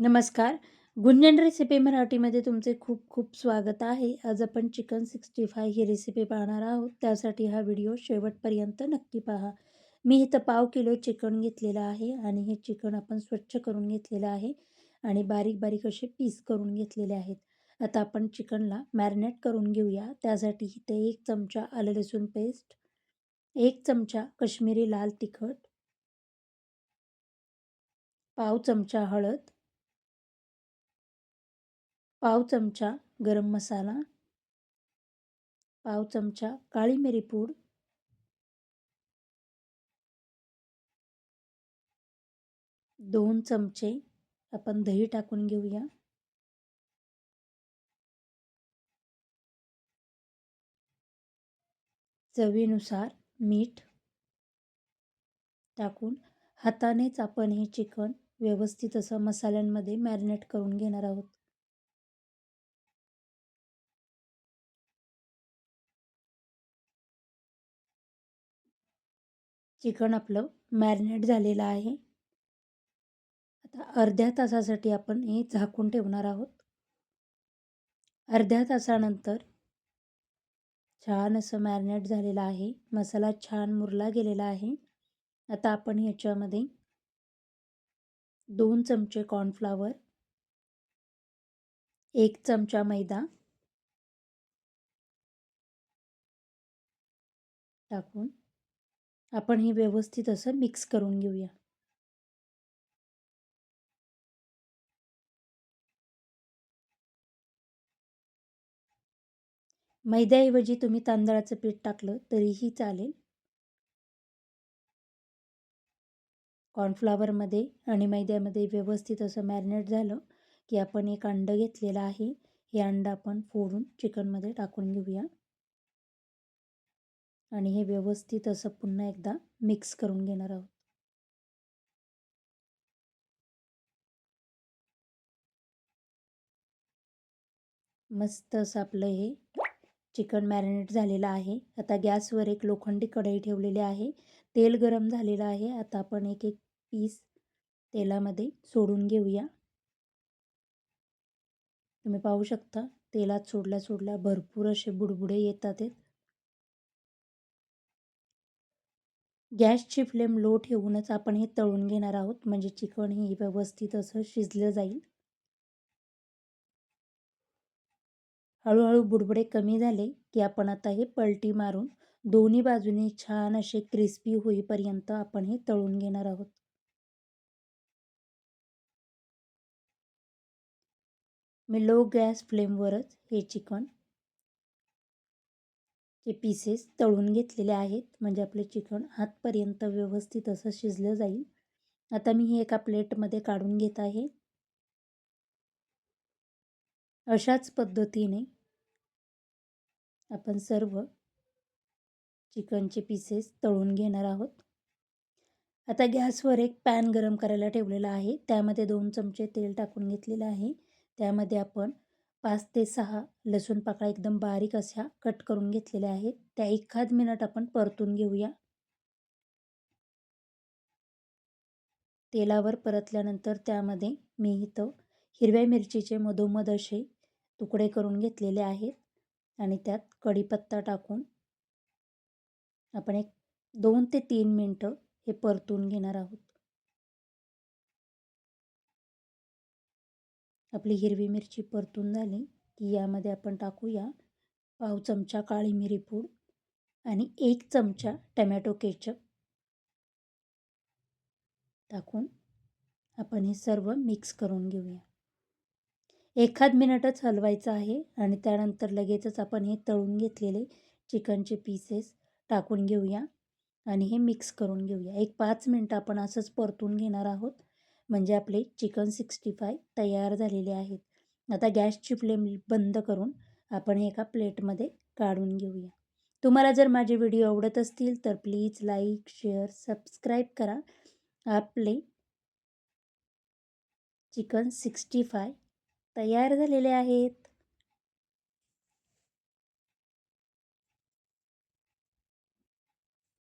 नमस्कार. गुंजन रेसिपी मराठीमध्ये तुमचे खूप खूप स्वागत आहे. आज आपण चिकन सिक्स्टी फाय ही रेसिपी पाहणार आहोत. त्यासाठी हा व्हिडिओ शेवटपर्यंत नक्की पहा. मी इथं पाव किलो चिकन घेतलेलं आहे आणि हे चिकन आपण स्वच्छ करून घेतलेलं आहे आणि बारीक बारीक असे पीस करून घेतलेले आहेत. आता आपण चिकनला मॅरिनेट करून घेऊया. त्यासाठी इथे एक चमचा आलं लसूण पेस्ट एक चमचा कश्मीरी लाल तिखट पाव चमचा हळद पाव चमचा गरम मसाला पाव चमचा काळी मिरी पूड दोन चमचे आपण दही टाकून घेऊया. चवीनुसार मीठ टाकून हातानेच आपण हे चिकन व्यवस्थित असं मसाल्यांमध्ये मॅरिनेट करून घेणार आहोत. चिकन आपलं मॅरिनेट झालेलं आहे. आता अर्ध्या तासासाठी आपण हे झाकून ठेवणार आहोत. अर्ध्या तासानंतर छान असं मॅरिनेट झालेलं आहे. मसाला छान मुरला गेलेला आहे. आता आपण ह्याच्यामध्ये दोन चमचे कॉर्नफ्लावर एक चमचा मैदा टाकून आपण हे व्यवस्थित असं मिक्स करून घेऊया. मैद्याऐवजी तुम्ही तांदळाचं पीठ टाकलं तरीही चालेल. कॉर्नफ्लावरमध्ये आणि मैद्यामध्ये व्यवस्थित असं मॅरिनेट झालं की आपण एक अंडं घेतलेलं आहे. हे अंडं आपण फोडून चिकनमध्ये टाकून घेऊया. आणि हे व्यवस्थित असं पुन्हा एकदा मिक्स करून घेणार आहोत. मस्त असं आपलं हे चिकन मॅरिनेट झालेलं आहे. आता गॅसवर एक लोखंडी कढई ठेवलेली आहे. तेल गरम झालेलं आहे. आता आपण एक एक पीस तेलामध्ये सोडून घेऊया. तुम्ही पाहू शकता तेलात सोडल्या सोडल्या भरपूर असे बुडबुडे येतात आहेत गॅसची फ्लेम लो ठेवूनच आपण हे तळून घेणार आहोत. म्हणजे चिकन हे व्यवस्थित असं शिजलं जाईल. हळूहळू बुडबुडे कमी झाले की आपण आता हे पलटी मारून दोन्ही बाजूने छान असे क्रिस्पी होईपर्यंत आपण हे तळून घेणार आहोत. मी लो गॅस फ्लेमवरच हे चिकन चे पीसेस तळून घेतलेले आहेत. म्हणजे आपले चिकन आतपर्यंत व्यवस्थित असं शिजलं जाईल. आता मी हे एका प्लेटमध्ये काढून घेत आहे. अशाच पद्धतीने आपण सर्व चिकनचे पीसेस तळून घेणार आहोत. आता गॅसवर एक पॅन गरम करायला ठेवलेला आहे. त्यामध्ये दोन चमचे तेल टाकून घेतलेलं आहे. त्यामध्ये आपण पाच ते सहा लसूण पाकळ्या एकदम बारीक अशा कट करून घेतलेल्या आहेत. त्या एखाद मिनिट आपण परतून घेऊया. तेलावर परतल्यानंतर त्यामध्ये मी इथं हिरव्या मिरचीचे मधोमध असे तुकडे करून घेतलेले आहेत आणि त्यात कढीपत्ता टाकून आपण एक दोन ते तीन मिनटं हे परतून घेणार आहोत. आपली हिरवी मिरची परतून झाली. की यामध्ये आपण टाकूया. पाव चमचा काळी मिरी पूड आणि एक चमचा टमॅटो केचप टाकून आपण हे सर्व मिक्स करून घेऊया. एखाद मिनटच हलवायचं आहे आणि त्यानंतर लगेचच आपण हे तळून घेतलेले चिकनचे पीसेस टाकून घेऊया आणि हे मिक्स करून घेऊया. एक पाच मिनटं आपण असंच परतून घेणार आहोत. म्हणजे आपले चिकन सिक्स्टी फाय तयार झालेले आहेत. आता गॅसची फ्लेम बंद करून आपण एका प्लेटमध्ये काढून घेऊया. तुम्हाला जर माझे व्हिडिओ आवडत असतील तर प्लीज लाईक शेअर सबस्क्राईब करा. आपले चिकन सिक्स्टी फाय तयार झालेले आहेत.